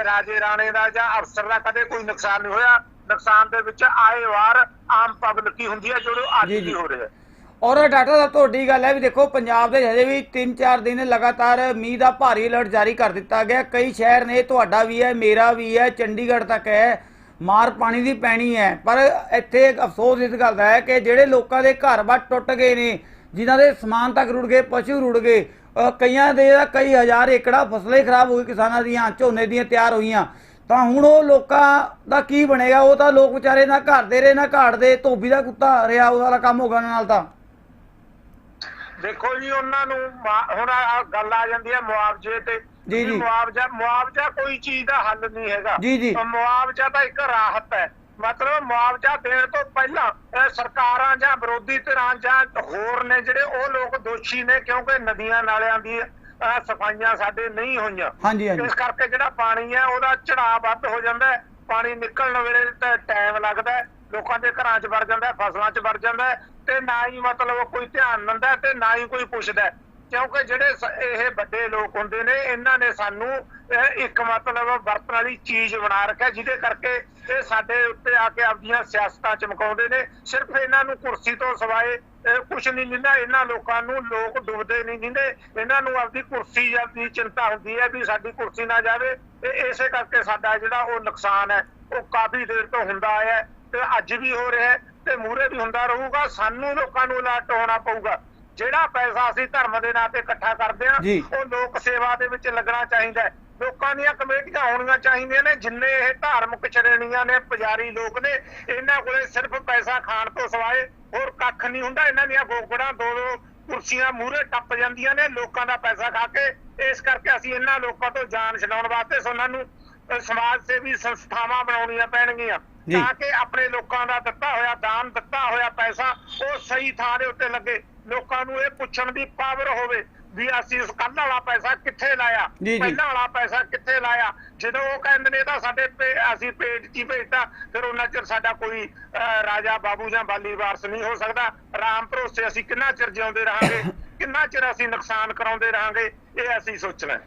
ਰਾਜੇ ਰਾਣੇ ਦਾ ਜਾਂ ਅਫਸਰ ਦਾ ਕਦੇ ਕੋਈ ਨੁਕਸਾਨ ਨਹੀਂ ਹੋਇਆ ਨੁਕਸਾਨ ਦੇ ਵਿੱਚ ਆਏ ਵਾਰ ਆਮ ਪਬਲਿਕ ਹੀ ਹੁੰਦੀ ਹੈ ਜੋ ਅੱਜ। ਵੀ ਹੋ ਰਿਹਾ ਹੈ ਔਰ ਡਾਕਟਰ ਸਾਹਿਬ, ਤੁਹਾਡੀ ਗੱਲ ਹੈ ਵੀ ਦੇਖੋ, ਪੰਜਾਬ ਦੇ ਹਜੇ ਵੀ 3-4 ਦਿਨ ਲਗਾਤਾਰ ਮੀਂਹ ਦਾ ਭਾਰੀ ਅਲਰਟ ਜਾਰੀ ਕਰ ਦਿੱਤਾ ਗਿਆ। ਕਈ ਸ਼ਹਿਰ ਨੇ, ਤੁਹਾਡਾ ਵੀ ਹੈ, ਮੇਰਾ ਵੀ ਹੈ, ਚੰਡੀਗੜ੍ਹ ਤੱਕ ਹੈ, ਮਾਰ ਪਾਣੀ ਦੀ ਪੈਣੀ ਹੈ। ਪਰ ਇੱਥੇ ਅਫਸੋਸ ਇਸ ਗੱਲ ਦਾ ਹੈ ਕਿ ਜਿਹੜੇ ਲੋਕਾਂ ਦੇ ਘਰ-ਬਾਰ ਟੁੱਟ ਗਏ ਨੇ, ਜਿਨ੍ਹਾਂ ਦੇ ਸਮਾਨ ਤੱਕ ਰੁੜ ਗਏ, ਪਸ਼ੂ ਰੁੜ ਗਏ ਕਈਆਂ ਦੇ ਕਈ ਹਜ਼ਾਰ ਏਕੜਾ ਫਸਲਾਂ ਖਰਾਬ ਹੋ ਗਈ ਕਿਸਾਨਾਂ ਦੀਆਂ, ਝੋਨੇ ਦੀਆਂ ਤਿਆਰ ਹੋਈਆਂ। ਤਾਂ ਹੁਣ ਉਹ ਲੋਕਾਂ ਦਾ ਕੀ ਬਣੇਗਾ? ਉਹ ਤਾਂ ਲੋਕ ਵਿਚਾਰੇ ਨਾ ਘਰ ਦੇ ਰਹੇ, ਨਾ ਘਾਟ ਦੇ, ਧੋਬੀ ਦਾ ਕੁੱਤਾ ਰਿਹਾ, ਉਹਦਾ ਵਾਲਾ ਕੰਮ ਹੋਗਾ ਉਹਨਾਂ ਨਾਲ ਤਾਂ। ਦੇਖੋ ਜੀ ਉਹਨਾਂ ਨੂੰ ਹੁਣ ਆਹ ਗੱਲ ਆ ਜਾਂਦੀ ਹੈ ਮੁਆਵਜ਼ੇ ਤੇ। ਜੀ, ਜੀ। ਮੁਆਵਜ਼ਾ ਮੁਆਵਜ਼ਾ ਕੋਈ ਚੀਜ਼ ਦਾ ਹੱਲ ਨਹੀਂ ਹੈਗਾ। ਜੀ, ਜੀ। ਮੁਆਵਜ਼ਾ ਤਾਂ ਇੱਕ ਰਾਹਤ ਹੈ। ਮਤਲਬ ਮੁਆਵਜ਼ਾ ਦੇਣ ਤੋਂ ਪਹਿਲਾਂ ਇਹ ਸਰਕਾਰਾਂ ਜਾਂ ਵਿਰੋਧੀ ਧਿਰਾਂ ਜਾਂ ਹੋਰ ਨੇ ਜਿਹੜੇ ਉਹ ਲੋਕ ਦੋਸ਼ੀ ਨੇ ਕਿਉਂਕਿ ਨਦੀਆਂ ਨਾਲਿਆਂ ਦੀ ਅਹ, ਸਫਾਈਆਂ ਸਾਡੇ ਨਹੀਂ ਹੋਈਆਂ। ਹਾਂਜੀ ਹਾਂਜੀ। ਇਸ ਕਰਕੇ ਜਿਹੜਾ ਪਾਣੀ ਹੈ ਉਹਦਾ ਚੜਾਅ ਵੱਧ ਹੋ ਜਾਂਦਾ ਹੈ। ਪਾਣੀ ਨਿਕਲਣ ਵੇਲੇ ਤਾਂ ਟਾਈਮ ਲੱਗਦਾ ਹੈ। ਲੋਕਾਂ ਦੇ ਘਰਾਂ 'ਚ ਵੜ ਜਾਂਦਾ ਫਸਲਾਂ 'ਚ ਵੜ ਜਾਂਦਾ ਤੇ ਨਾ ਹੀ ਮਤਲਬ ਕੋਈ ਧਿਆਨ ਦਿੰਦਾ ਤੇ ਨਾ ਹੀ ਕੋਈ ਪੁੱਛਦਾ ਕਿਉਂਕਿ ਜਿਹੜੇ ਇਹ ਵੱਡੇ ਲੋਕ ਹੁੰਦੇ ਨੇ, ਇਹਨਾਂ ਨੇ ਸਾਨੂੰ ਇੱਕ ਮਤਲਬ ਵਰਤਣ ਵਾਲੀ ਚੀਜ਼ ਬਣਾ ਰੱਖਿਆ, ਜਿਹਦੇ ਕਰਕੇ ਇਹ ਸਾਡੇ ਉੱਤੇ ਆ ਕੇ ਆਪਦੀਆਂ ਸਿਆਸਤਾਂ ਚਮਕਾਉਂਦੇ ਨੇ। ਸਿਰਫ ਇਹਨਾਂ ਨੂੰ ਕੁਰਸੀ ਤੋਂ ਸਿਵਾਏ ਕੁਝ ਨਹੀਂ ਦਿੰਦਾ। ਇਹਨਾਂ ਲੋਕਾਂ ਨੂੰ ਲੋਕ ਡੁੱਬਦੇ ਨਹੀਂ ਦਿੰਦੇ। ਇਹਨਾਂ ਨੂੰ ਆਪਦੀ ਕੁਰਸੀ ਦੀ ਚਿੰਤਾ ਹੁੰਦੀ ਹੈ ਵੀ ਸਾਡੀ ਕੁਰਸੀ ਨਾ ਜਾਵੇ। ਤੇ ਇਸੇ ਕਰਕੇ ਸਾਡਾ ਜਿਹੜਾ ਉਹ ਨੁਕਸਾਨ ਹੈ, ਉਹ ਕਾਫੀ ਦੇਰ ਤੋਂ ਹੁੰਦਾ ਆਇਆ ਤੇ ਅੱਜ ਵੀ ਹੋ ਰਿਹਾ ਤੇ ਮੂਹਰੇ ਵੀ ਹੁੰਦਾ ਰਹੂਗਾ ਸਾਨੂੰ ਲੋਕਾਂ ਨੂੰ ਅਲਰਟ ਹੋਣਾ ਪਊਗਾ ਜਿਹੜਾ ਪੈਸਾ ਅਸੀਂ ਧਰਮ ਦੇ ਨਾਂ ਤੇ ਇਕੱਠਾ ਕਰਦੇ ਜੀ। ਉਹ ਲੋਕ ਸੇਵਾ ਦੇ ਵਿੱਚ ਲੱਗਣਾ ਚਾਹੀਦਾ ਲੋਕਾਂ ਦੀਆਂ ਕਮੇਟੀਆਂ ਹੋਣੀਆਂ ਚਾਹੀਦੀਆਂ ਨੇ ਜਿੰਨੇ ਇਹ ਧਾਰਮਿਕ ਸ਼੍ਰੇਣੀਆਂ ਨੇ ਪੁਜਾਰੀ ਲੋਕ ਨੇ ਇਹਨਾਂ ਕੋਲੇ ਸਿਰਫ ਪੈਸਾ ਖਾਣ ਤੋਂ ਸਿਵਾਏ ਹੋਰ ਕੱਖ ਨਹੀਂ ਹੁੰਦਾ ਇਹਨਾਂ ਦੀਆਂ ਗੋਗੜਾਂ ਦੋ ਦੋ ਕੁਰਸੀਆਂ ਮੂਹਰੇ ਟੱਪ ਜਾਂਦੀਆਂ ਨੇ ਲੋਕਾਂ ਦਾ ਪੈਸਾ ਖਾ ਕੇ ਇਸ ਕਰਕੇ ਅਸੀਂ ਇਹਨਾਂ ਲੋਕਾਂ ਤੋਂ ਜਾਨ ਛਡਾਉਣ ਵਾਸਤੇ ਉਹਨਾਂ ਨੂੰ ਸਮਾਜ ਸੇਵੀ ਸੰਸਥਾਵਾਂ ਬਣਾਉਣੀਆਂ ਪੈਣਗੀਆਂ। ਤਾਂ ਕਿ ਆਪਣੇ ਲੋਕਾਂ ਦਾ ਦਿੱਤਾ ਹੋਇਆ ਦਾਨ ਦਿੱਤਾ ਹੋਇਆ ਪੈਸਾ ਉਹ ਸਹੀ ਥਾਂ ਦੇ ਉੱਤੇ ਲੱਗੇ। ਲੋਕਾਂ ਨੂੰ ਇਹ ਪੁੱਛਣ ਦੀ ਪਾਵਰ ਹੋਵੇ ਵੀ ਅਸੀਂ ਇਸ ਕੱਲ੍ਹ ਵਾਲਾ ਪੈਸਾ ਕਿੱਥੇ ਲਾਇਆ। ਪਹਿਲਾਂ ਵਾਲਾ ਪੈਸਾ ਕਿੱਥੇ ਲਾਇਆ। ਜਦੋਂ ਉਹ ਕਹਿੰਦੇ ਨੇ ਤਾਂ ਸਾਡੇ ਅਸੀਂ ਪੇਟ 'ਚ ਭੇਜਤਾ ਫਿਰ ਉਹਨਾਂ ਚਿਰ ਸਾਡਾ ਕੋਈ ਰਾਜਾ ਬਾਬੂ ਜਾਂ ਬਾਲੀ ਵਾਰਸ ਨਹੀਂ ਹੋ ਸਕਦਾ। ਰਾਮ ਭਰੋਸੇ ਅਸੀਂ ਕਿੰਨਾ ਚਿਰ ਜਿਉਂਦੇ ਰਹਾਂਗੇ ਕਿੰਨਾ ਚਿਰ ਅਸੀਂ ਨੁਕਸਾਨ ਕਰਾਉਂਦੇ ਰਹਾਂਗੇ ਇਹ ਅਸੀਂ ਸੋਚਣਾ ਹੈ।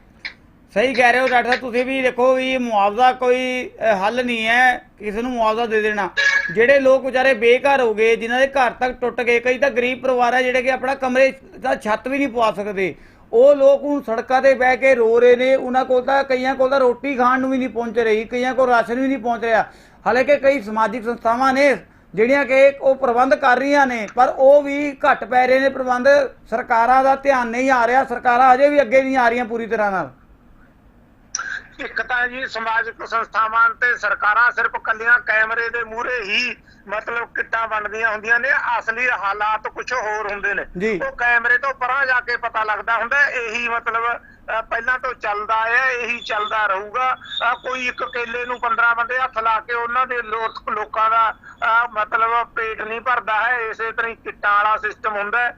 ਸਹੀ ਕਹਿ ਰਹੇ ਹੋ ਡਾਕਟਰ ਸਾਹਿਬ ਤੁਸੀਂ ਵੀ ਦੇਖੋ ਵੀ ਮੁਆਵਜ਼ਾ ਕੋਈ ਅ, ਹੱਲ ਨਹੀਂ ਹੈ ਕਿਸੇ ਨੂੰ ਮੁਆਵਜ਼ਾ ਦੇ ਦੇਣਾ। ਜਿਹੜੇ ਲੋਕ ਵਿਚਾਰੇ ਬੇਘਰ ਹੋ ਗਏ ਜਿਨ੍ਹਾਂ ਦੇ ਘਰ ਤੱਕ ਟੁੱਟ ਗਏ ਕਈ ਤਾਂ ਗਰੀਬ ਪਰਿਵਾਰ ਹੈ ਜਿਹੜੇ ਕਿ ਆਪਣਾ ਕਮਰੇ ਦਾ ਛੱਤ ਵੀ ਨਹੀਂ ਪਵਾ ਸਕਦੇ। ਉਹ ਲੋਕ ਹੁਣ ਸੜਕਾਂ ਤੇ ਬਹਿ ਕੇ ਰੋ ਰਹੇ ਨੇ ਉਹਨਾਂ ਕੋਲ ਤਾਂ ਕਈਆਂ ਕੋਲ ਤਾਂ ਰੋਟੀ ਖਾਣ ਨੂੰ ਵੀ ਨਹੀਂ ਪਹੁੰਚ ਰਹੀ ਕਈਆਂ ਕੋਲ ਰਾਸ਼ਨ ਵੀ ਨਹੀਂ ਪਹੁੰਚ ਰਿਹਾ। ਹਾਲਾਂਕਿ ਕਈ ਸਮਾਜਿਕ ਸੰਸਥਾਵਾਂ ਨੇ ਜਿਹੜੀਆਂ ਕਿ ਉਹ ਪ੍ਰਬੰਧ ਕਰ ਰਹੀਆਂ ਨੇ ਪਰ ਉਹ ਵੀ ਘੱਟ ਪੈ ਰਹੇ ਨੇ ਪ੍ਰਬੰਧ। ਸਰਕਾਰਾਂ ਦਾ ਧਿਆਨ ਨਹੀਂ ਆ ਰਿਹਾ ਸਰਕਾਰਾਂ ਅਜੇ ਵੀ ਅੱਗੇ ਨਹੀਂ ਆ ਰਹੀਆਂ ਪੂਰੀ ਤਰ੍ਹਾਂ ਨਾਲ। ਇੱਕ ਤਾਂ ਜੀ ਸਮਾਜਿਕ ਸੰਸਥਾਵਾਂ ਤੇ ਸਰਕਾਰਾਂ ਸਿਰਫ ਕੱਲੀਆਂ ਕੈਮਰੇ ਦੇ ਮੂਹਰੇ ਹੀ ਮਤਲਬ ਕਿੱਟਾਂ ਬਣਦੀਆਂ ਹੁੰਦੀਆਂ ਨੇ ਅਸਲੀ ਹਾਲਾਤ ਕੁਝ ਹੋਰ ਹੁੰਦੇ ਨੇ। ਉਹ ਕੈਮਰੇ ਤੋਂ ਪਰਾਂ ਜਾ ਕੇ ਪਤਾ ਲੱਗਦਾ ਹੁੰਦਾ। ਇਹੀ ਮਤਲਬ ਪਹਿਲਾਂ ਤੋਂ ਚੱਲਦਾ ਆਇਆ ਇਹੀ ਚੱਲਦਾ ਰਹੂਗਾ ਕੋਈ ਇੱਕ ਕੇਲੇ ਨੂੰ 15 ਬੰਦੇ ਹੱਥ ਲਾ ਕੇ ਉਹਨਾਂ ਦੇ ਲੋਕ ਦਾ ਮਤਲਬ ਪੇਟ ਨਹੀਂ ਭਰਦਾ ਹੈ ਇਸੇ ਤਰ੍ਹਾਂ ਹੀ ਕਿੱਟਾਂ ਵਾਲਾ ਸਿਸਟਮ ਹੁੰਦਾ ਹੈ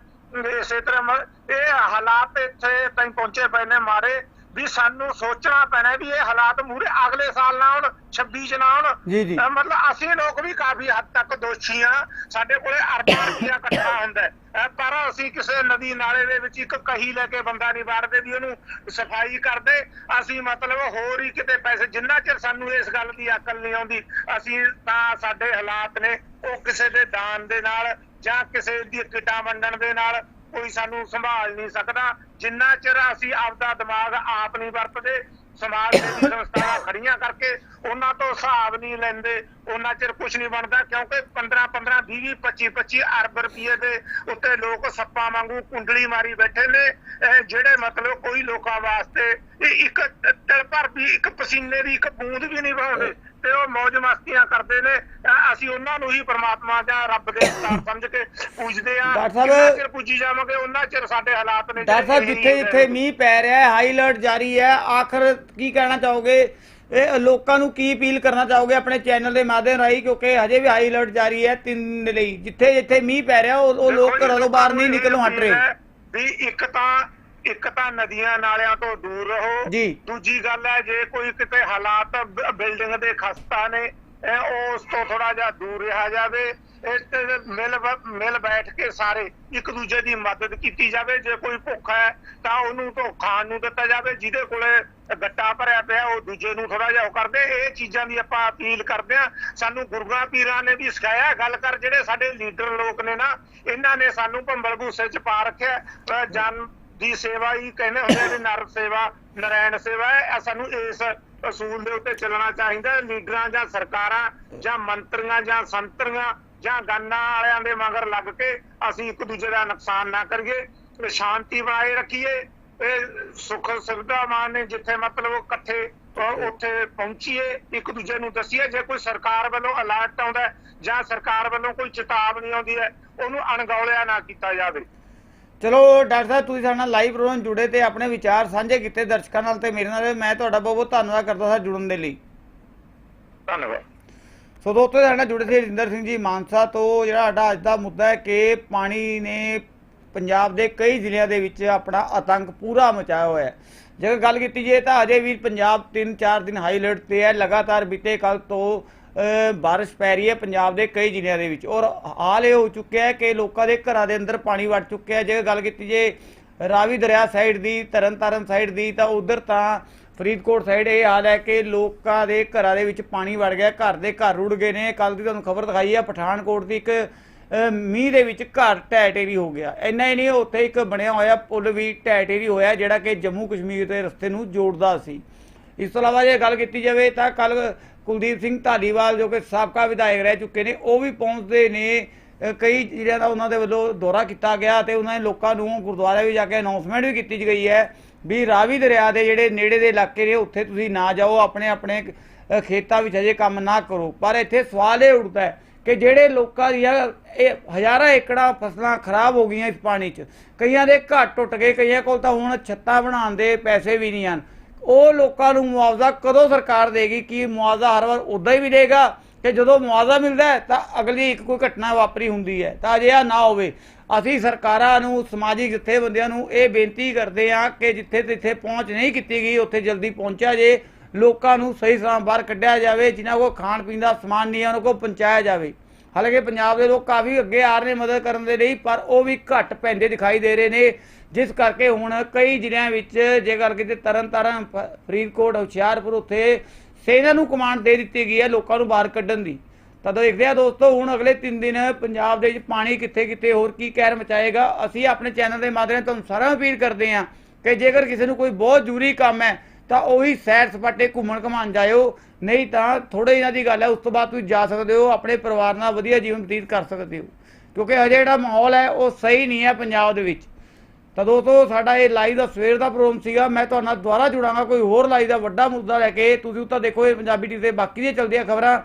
ਇਸੇ ਤਰ੍ਹਾਂ ਇਹ ਹਾਲਾਤ ਇੱਥੇ ਤਾਈਂ ਪਹੁੰਚੇ ਪਏ ਨੇ ਮਾਰੇ ਵੀ ਸਾਨੂੰ ਸੋਚਣਾ ਪੈਣਾ ਵੀ ਇਹ ਹਾਲਾਤ ਮੂਰੇ ਅਗਲੇ ਸਾਲ ਨਾ ਆਉਣ 26 ਚ ਨਾ ਆਉਣ ਜੀ, ਜੀ। ਅਹ ਮਤਲਬ ਅਸੀਂ ਲੋਕ ਵੀ ਕਾਫੀ ਹੱਦ ਤੱਕ ਦੋਸ਼ੀ ਆ। ਸਾਡੇ ਕੋਲੇ ਅਰਬਾਂ ਰੁਪਈਆ ਇਕੱਠਾ ਹੁੰਦਾ ਪਰ ਅਸੀਂ ਕਿਸੇ ਨਦੀ ਨਾਲੇ ਦੇ ਵਿੱਚ ਇੱਕ ਕਹੀ ਲੈ ਕੇ ਬੰਦਾ ਨਹੀਂ ਵਾੜਦੇ ਵੀ ਉਹਨੂੰ ਸਫ਼ਾਈ ਕਰਦੇ। ਅਸੀਂ ਮਤਲਬ ਹੋਰ ਹੀ ਕਿਤੇ ਪੈਸੇ ਜਿੰਨਾ ਚਿਰ ਸਾਨੂੰ ਇਸ ਗੱਲ ਦੀ ਅਕਲ ਨਹੀਂ ਆਉਂਦੀ ਅਸੀਂ ਤਾਂ ਸਾਡੇ ਹਾਲਾਤ ਨੇ ਉਹ ਕਿਸੇ ਦੇ ਦਾਨ ਦੇ ਨਾਲ ਜਾਂ ਕਿਸੇ ਦੀ ਕਿਟਾ ਵੰਡਣ ਦੇ ਨਾਲ ਕੋਈ ਸਾਨੂੰ ਸੰਭਾਲ ਨਹੀਂ ਸਕਦਾ। ਜਿੰਨਾ ਚਿਰ ਅਸੀਂ ਆਪਦਾ ਦਿਮਾਗ ਆਪ ਨਹੀਂ ਵਰਤਦੇ, ਸਮਾਜ ਸੇਵੀ ਸੰਸਥਾਵਾਂ ਖੜੀਆਂ ਕਰਕੇ ਉਹਨਾਂ ਤੋਂ ਹਿਸਾਬ ਨਹੀਂ ਲੈਂਦੇ, ਉਹਨਾਂ ਚਿਰ ਕੁਝ ਨਹੀਂ ਬਣਦਾ, ਕਿਉਂਕਿ 15 15 20 25 25 ਅਰਬ ਰੁਪਏ ਦੇ ਉੱਤੇ ਲੋਕ ਸੱਪਾਂ ਵਾਂਗੂ ਕੁੰਡਲੀ ਮਾਰੀ ਬੈਠੇ ਨੇ, ਇਹ ਜਿਹੜੇ ਮਤਲਬ ਕੋਈ ਲੋਕਾਂ ਵਾਸਤੇ ਇਹ ਇੱਕ ਤਿਲ ਭਰ ਵੀ ਇੱਕ ਪਸੀਨੇ ਦੀ ਇੱਕ ਬੂੰਦ ਵੀ ਨਹੀਂ ਬਹਾਉਂਦੇ ਤੇ ਉਹ ਮौज ਮਸਤੀਆਂ ਕਰਦੇ ਨੇ। ਅਸੀਂ ਉਹਨਾਂ ਨੂੰ ਹੀ ਪ੍ਰਮਾਤਮਾ ਜਾਂ ਰੱਬ ਦੇ ਅਵਤਾਰ ਸਮਝ ਕੇ ਪੂਜਦੇ ਆ ਡਾਕਟਰ ਸਾਹਿਬ- ਚਿਰ ਪੂਜੀ ਜਾਵਾਂਗੇ ਉਹਨਾਂ ਚਿਰ ਸਾਡੇ ਹਾਲਾਤ ਨੇ ਡਾਕਟਰ ਸਾਹਿਬ ਜਿੱਥੇ ਜਿੱਥੇ ਮੀਂਹ ਪੈ ਰਿਹਾ ਹੈ ਹਾਈ ਅਲਰਟ ਜਾਰੀ ਹੈ। ਆਖਰ ਕੀ ਕਹਿਣਾ ਚਾਹੋਗੇ? ਇਹ ਲੋਕਾਂ ਨੂੰ ਕੀ ਅਪੀਲ ਕਰਨਾ ਚਾਹੋਗੇ ਆਪਣੇ ਚੈਨਲ ਦੇ ਮਾਧਿਅਮ ਰਾਹੀਂ? ਕਿਉਂਕਿ ਹਜੇ ਵੀ ਹਾਈ ਅਲਰਟ ਜਾਰੀ ਹੈ ਤਿੰਨ ਲਈ। ਜਿੱਥੇ ਜਿੱਥੇ ਮੀਂਹ ਪੈ ਰਿਹਾ ਉਹ ਲੋਕ ਘਰੋਂ ਤੋਂ ਬਾਹਰ ਨਹੀਂ ਨਿਕਲੋਂ ਹਟ ਰਹੇ। ਵੀ ਇੱਕ ਤਾਂ ਇੱਕ ਤਾਂ ਨਦੀਆਂ ਨਾਲਿਆਂ ਤੋਂ ਦੂਰ ਰਹੋ। ਜੀ। ਦੂਜੀ ਗੱਲ ਹੈ ਜੇ ਕੋਈ ਕਿਤੇ ਹਾਲਾਤ ਬ- ਬਿਲਡਿੰਗ ਦੇ ਖਸਤਾ ਨੇ ਇਹ ਉਸ ਤੋਂ ਥੋੜਾ ਜਿਹਾ ਦੂਰ ਰਿਹਾ ਜਾਵੇ। ਇਸ ਤੇ ਮਿਲ ਬ- ਮਿਲ ਬੈਠ ਕੇ ਸਾਰੇ ਇੱਕ ਦੂਜੇ ਦੀ ਮਦਦ ਕੀਤੀ ਜਾਵੇ। ਜੇ ਕੋਈ ਭੁੱਖਾ ਹੈ ਤਾਂ ਉਹਨੂੰ ਤੋਂ ਖਾਣ ਨੂੰ ਦਿੱਤਾ ਜਾਵੇ। ਜਿਹਦੇ ਕੋਲੇ ਗੱਟਾ ਭਰਿਆ ਪਿਆ ਉਹ ਦੂਜੇ ਨੂੰ ਥੋੜਾ ਜਿਹਾ ਉਹ ਕਰਦੇ। ਇਹ ਚੀਜ਼ਾਂ ਦੀ ਆਪਾਂ ਅਪੀਲ ਕਰਦੇ ਆ ਸਾਨੂੰ ਗੁਰੂਆਂ ਪੀਰਾਂ ਨੇ ਵੀ ਸਿਖਾਇਆ ਗੱਲ ਕਰ ਜਿਹੜੇ ਸਾਡੇ ਲੀਡਰ ਲੋਕ ਨੇ ਨਾ ਇਹਨਾਂ ਨੇ ਸਾਨੂੰ ਭੰਬਲ ਭੂਸੇ ਚ ਪਾ ਰੱਖਿਆ ਅਹ ਜਨ ਦੀ ਸੇਵਾ ਹੀ ਕਹਿੰਦੇ ਹੁੰਦੇ ਨੇ ਨਰ ਸੇਵਾ ਨਰਾਇਣ ਸੇਵਾ ਹੈ। ਸਾਨੂੰ ਇਸ ਅਸੂਲ ਦੇ ਉੱਤੇ ਚੱਲਣਾ ਚਾਹੀਦਾ ਲੀਡਰਾਂ ਜਾਂ ਸਰਕਾਰਾਂ ਜਾਂ ਮੰਤਰੀਆਂ ਜਾਂ ਸੰਤਰੀਆਂ ਜਾਂ ਗਾਨਾਂ ਵਾਲਿਆਂ ਦੇ ਮਗਰ ਲੱਗ ਕੇ ਅਸੀਂ ਇੱਕ ਦੂਜੇ ਦਾ ਨੁਕਸਾਨ ਨਾ ਕਰੀਏ ਸ਼ਾਂਤੀ ਬਣਾਏ ਰੱਖੀਏ। ਇਹ ਸੁੱਖ ਸੁਵਿਧਾ ਮਾਨ ਨੇ ਜਿੱਥੇ ਮਤਲਬ ਉਹ ਇਕੱਠੇ ਉੱਥੇ ਪਹੁੰਚੀਏ, ਇੱਕ ਦੂਜੇ ਨੂੰ ਦੱਸੀਏ, ਜੇ ਕੋਈ ਸਰਕਾਰ ਵੱਲੋਂ ਅਲਰਟ ਆਉਂਦਾ ਜਾਂ ਸਰਕਾਰ ਵੱਲੋਂ ਕੋਈ ਚੇਤਾਵਨੀ ਆਉਂਦੀ ਹੈ, ਉਹਨੂੰ ਅਣਗੌਲਿਆ ਨਾ ਕੀਤਾ ਜਾਵੇ। ਚਲੋ ਡਾਕਟਰ ਸਾਹਿਬ ਤੁਸੀਂ ਸਾਡੇ ਨਾਲ ਲਾਈਵ ਪ੍ਰੋਗਰਾਮ ਜੁੜੇ ਤੇ ਆਪਣੇ ਵਿਚਾਰ ਸਾਂਝੇ ਕੀਤੇ ਦਰਸ਼ਕਾਂ ਨਾਲ ਤੇ ਮੇਰੇ ਨਾਲ। ਮੈਂ ਤੁਹਾਡਾ ਬਹੁਤ ਬਹੁਤ ਧੰਨਵਾਦ ਕਰਦਾ ਹਾਂ ਜੁੜਨ ਦੇ ਲਈ। ਧੰਨਵਾਦ। ਸੋ ਦੋਸਤੋ ਸਾਡੇ ਨਾਲ ਜੁੜੇ ਸੀ ਰਿੰਦਰ ਸਿੰਘ ਜੀ ਮਾਨਸਾ ਤੋਂ। ਜਿਹੜਾ ਸਾਡਾ ਅੱਜ ਦਾ ਮੁੱਦਾ ਹੈ ਕਿ ਪਾਣੀ ਨੇ ਪੰਜਾਬ ਦੇ ਕਈ ਜ਼ਿਲ੍ਹਿਆਂ ਦੇ ਵਿੱਚ ਆਪਣਾ ਆਤੰਕ ਪੂਰਾ ਮਚਾਇਆ ਹੋਇਆ ਹੈ। ਜੇਕਰ ਗੱਲ ਕੀਤੀ ਜੇ ਤਾਂ ਅਜੇ ਵੀ ਪੰਜਾਬ 3-4 ਦਿਨ ਹਾਈ ਅਲਰਟ ਤੇ ਹੈ। ਲਗਾਤਾਰ ਬੀਤੇ ਕੱਲ ਤੋਂ ਅ, ਬਾਰਿਸ਼ ਪੈ ਰਹੀ ਹੈ ਪੰਜਾਬ ਦੇ ਕਈ ਜ਼ਿਲ੍ਹਿਆਂ ਦੇ ਵਿੱਚ। ਔਰ ਹਾਲ ਇਹ ਹੋ ਚੁੱਕਿਆ ਹੈ ਕਿ ਲੋਕਾਂ ਦੇ ਘਰਾਂ ਦੇ ਅੰਦਰ ਪਾਣੀ ਵੜ ਚੁੱਕਿਆ ਹੈ। ਜੇਕਰ ਗੱਲ ਕੀਤੀ ਜੇ ਰਾਵੀ ਦਰਿਆ ਸਾਈਡ ਦੀ ਤਰਨਤਾਰਨ ਸਾਈਡ ਦੀ ਤਾਂ ਉਧਰ ਤਾਂ ਫਰੀਦਕੋਟ ਸਾਈਡ ਇਹ ਹਾਲ ਹੈ ਕਿ ਲੋਕਾਂ ਦੇ ਘਰਾਂ ਦੇ ਵਿੱਚ ਪਾਣੀ ਵੜ ਗਿਆ ਘਰ ਦੇ ਘਰ ਰੁੜ ਗਏ ਨੇ। ਕੱਲ ਦੀ ਤੁਹਾਨੂੰ ਖਬਰ ਦਿਖਾਈ ਹੈ ਪਠਾਨਕੋਟ ਦੀ ਇੱਕ ਮੀਂਹ ਦੇ ਵਿੱਚ ਘਰ ਢਹਿ ਢੇਰੀ ਹੋ ਗਿਆ। ਇੰਨਾ ਹੀ ਨਹੀਂ ਉੱਥੇ ਇੱਕ ਬਣਿਆ ਹੋਇਆ ਪੁਲ ਵੀ ਢਹਿ ਢੇਰੀ ਹੋਇਆ ਜਿਹੜਾ ਕਿ ਜੰਮੂ ਕਸ਼ਮੀਰ ਦੇ ਰਸਤੇ ਨੂੰ ਜੋੜਦਾ ਸੀ। ਇਸ ਤੋਂ ਇਲਾਵਾ ਜੇ ਗੱਲ ਕੀਤੀ ਜਾਵੇ ਤਾਂ ਕੱਲ ਕੁਲਦੀਪ ਸਿੰਘ ਧਾਲੀਵਾਲ ਜੋ ਕਿ ਸਾਬਕਾ ਵਿਧਾਇਕ ਰਹਿ ਚੁੱਕੇ ਨੇ, ਉਹ ਵੀ ਪਹੁੰਚਦੇ ਨੇ। ਕਈ ਜਿਹੜਿਆਂ ਦਾ ਉਹਨਾਂ ਦੇ ਵੱਲੋਂ ਦੌਰਾ ਕੀਤਾ ਗਿਆ ਤੇ ਉਹਨਾਂ ਨੇ ਲੋਕਾਂ ਨੂੰ ਗੁਰਦੁਆਰੇ ਵੀ ਜਾ ਕੇ ਅਨਾਉਂਸਮੈਂਟ ਵੀ ਕੀਤੀ ਗਈ ਹੈ ਵੀ ਰਾਵੀ ਦਰਿਆ ਦੇ ਜਿਹੜੇ ਨੇੜੇ ਦੇ ਇਲਾਕੇ ਨੇ, ਉੱਥੇ ਤੁਸੀਂ ਨਾ ਜਾਓ, ਆਪਣੇ ਆਪਣੇ ਖੇਤਾਂ ਵਿੱਚ ਅਜੇ ਕੰਮ ਨਾ ਕਰੋ। ਪਰ ਇੱਥੇ ਸਵਾਲ ਇਹ ਉੱਠਦਾ ਹੈ ਕਿ ਜਿਹੜੇ ਲੋਕਾਂ ਦੀਆਂ ਇਹ ਹਜ਼ਾਰਾਂ ਏਕੜਾਂ ਫਸਲਾਂ ਖਰਾਬ ਹੋ ਗਈਆਂ ਇਸ ਪਾਣੀ 'ਚ, ਕਈਆਂ ਦੇ ਘਰ ਟੁੱਟ ਗਏ, ਕਈਆਂ ਕੋਲ ਤਾਂ ਹੁਣ ਛੱਤਾਂ ਬਣਾਉਣ ਦੇ ਪੈਸੇ ਵੀ ਨਹੀਂ ਹਨ। ਉਹ ਲੋਕਾਂ ਨੂੰ ਮੁਆਵਜ਼ਾ ਕਦੋਂ ਸਰਕਾਰ ਦੇਗੀ, ਕੀ ਮੁਆਵਜ਼ਾ ਹਰ ਵਾਰ ਉਦਾਂ ਹੀ ਮਿਲੇਗਾ ਕਿ ਜਦੋਂ ਮੁਆਵਜ਼ਾ ਮਿਲਦਾ ਤਾਂ ਅਗਲੀ ਇੱਕ ਕੋਈ ਘਟਨਾ ਵਾਪਰੀ ਹੁੰਦੀ ਹੈ। ਤਾਂ ਅਜਿਹਾ ਨਾ ਹੋਵੇ। ਅਸੀਂ ਸਰਕਾਰਾਂ ਨੂੰ, ਸਮਾਜਿਕ ਜਥੇਬੰਦੀਆਂ ਨੂੰ ਇਹ ਬੇਨਤੀ ਕਰਦੇ ਹਾਂ ਕਿ ਜਿੱਥੇ ਜਿੱਥੇ ਪਹੁੰਚ ਨਹੀਂ ਕੀਤੀ ਗਈ, ਉੱਥੇ ਜਲਦੀ ਪਹੁੰਚਿਆ ਜੇ, ਲੋਕਾਂ ਨੂੰ ਸਹੀ ਸਮਾਂ ਬਾਹਰ ਕੱਢਿਆ ਜਾਵੇ, ਜਿਨ੍ਹਾਂ ਕੋਲ ਖਾਣ ਪੀਣ ਦਾ ਸਮਾਨ ਨਹੀਂ ਹੈ, ਉਹਨਾਂ ਕੋਲ ਪਹੁੰਚਾਇਆ ਜਾਵੇ। ਹਾਲਾਂਕਿ ਪੰਜਾਬ ਦੇ ਲੋਕ ਕਾਫੀ ਅੱਗੇ ਆ ਰਹੇ ਨੇ, ਮਦਦ ਕਰਨ ਦੇ ਲਈ, ਪਰ ਉਹ ਵੀ ਘੱਟ ਪੈਂਦੇ ਦਿਖਾਈ ਦੇ ਰਹੇ ਨੇ। ਜਿਸ ਕਰਕੇ ਹੁਣ ਕਈ ਜ਼ਿਲ੍ਹਿਆਂ ਵਿੱਚ ਜੇ ਗੱਲ ਕਿਤੇ ਤਰਨਤਾਰਨ, ਫ- ਫਰੀਦਕੋਟ, ਹੁਸ਼ਿਆਰਪੁਰ ਉੱਥੇ ਸੈਨਾ ਨੂੰ ਕਮਾਂਡ ਦੇ ਦਿੱਤੀ ਗਈ ਹੈ ਲੋਕਾਂ ਨੂੰ ਬਾਹਰ ਕੱਢਣ ਦੀ। ਤਾਂ ਦੇਖਦੇ ਆ ਦੋਸਤੋ, ਹੁਣ ਅਗਲੇ 3 ਦਿਨ ਪੰਜਾਬ ਦੇ ਵਿੱਚ ਪਾਣੀ ਕਿੱਥੇ ਕਿੱਥੇ ਹੋਰ ਕੀ ਕਹਿਰ ਮਚਾਏਗਾ? ਅਸੀਂ ਆਪਣੇ ਚੈਨਲ ਦੇ ਮਾਧਿਅਮ ਨਾਲ ਤੁਹਾਨੂੰ ਸਾਰਿਆਂ ਨੂੰ ਅਪੀਲ ਕਰਦੇ ਹਾਂ ਕਿ ਜੇਕਰ ਕਿਸੇ ਨੂੰ ਕੋਈ ਬਹੁਤ ਜ਼ਰੂਰੀ ਕੰਮ ਹੈ ਤਾਂ ਉਹੀ ਸੈਰ ਸਪਾਟੇ ਘੁੰਮਣ ਘਮਾਣ ਜਾਇਓ। ਨਹੀਂ ਤਾਂ ਥੋੜੇ ਇਹਨਾਂ ਦੀ ਗੱਲ ਹੈ, ਉਸ ਤੋਂ ਬਾਅਦ ਤੁਸੀਂ ਜਾ ਸਕਦੇ ਹੋ, ਆਪਣੇ ਪਰਿਵਾਰ ਨਾਲ ਵਧੀਆ ਜੀਵਨ ਬਤੀਤ ਕਰ ਸਕਦੇ ਹੋ। ਕਿਉਂਕਿ ਅਜੇ ਜਿਹੜਾ ਮਾਹੌਲ ਹੈ, ਉਹ ਸਹੀ ਨਹੀਂ ਹੈ ਪੰਜਾਬ ਦੇ ਵਿੱਚ। ਤਾਂ ਦੋਸਤੋ, ਸਾਡਾ ਇਹ ਲਾਈਵ ਦਾ ਸਵੇਰ ਦਾ ਪ੍ਰੋਗਰਾਮ ਸੀਗਾ। ਮੈਂ ਤੁਹਾਡੇ ਦੁਬਾਰਾ ਜੁੜਾਂਗਾ, ਕੋਈ ਹੋਰ ਲਾਈਵ ਦਾ ਵੱਡਾ ਮੁੱਦਾ ਲੈ ਕੇ। ਤੁਸੀਂ ਉੱਤਾ ਦੇਖੋ ਇਹ ਪੰਜਾਬੀ ਟੀਵੀ ਦੇ ਬਾਕੀ ਦੀਆਂ ਚਲਦੀਆਂ ਖਬਰਾਂ।